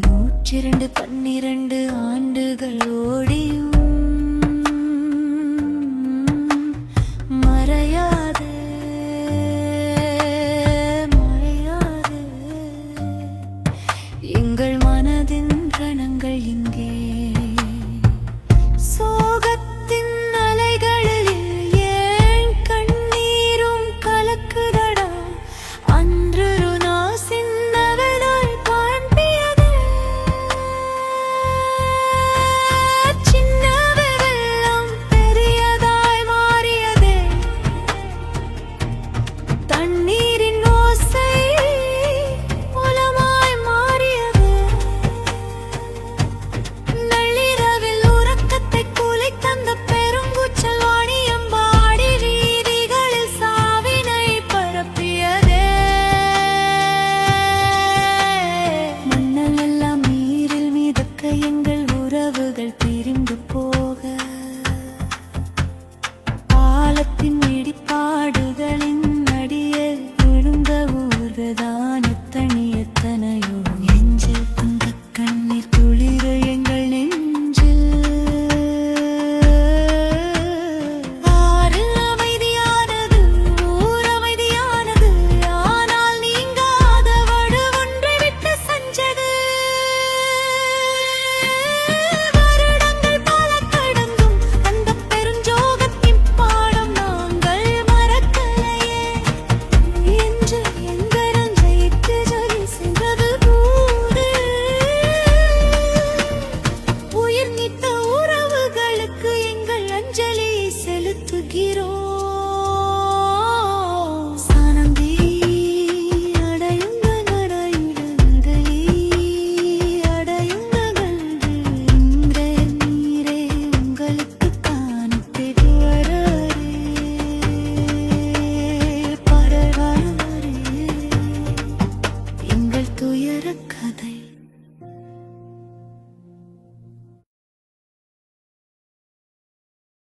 நூற்றிரண்டு பன்னிரண்டு ஆண்டுகள் ஓடியும். மறையாது மறையாது. எங்கள்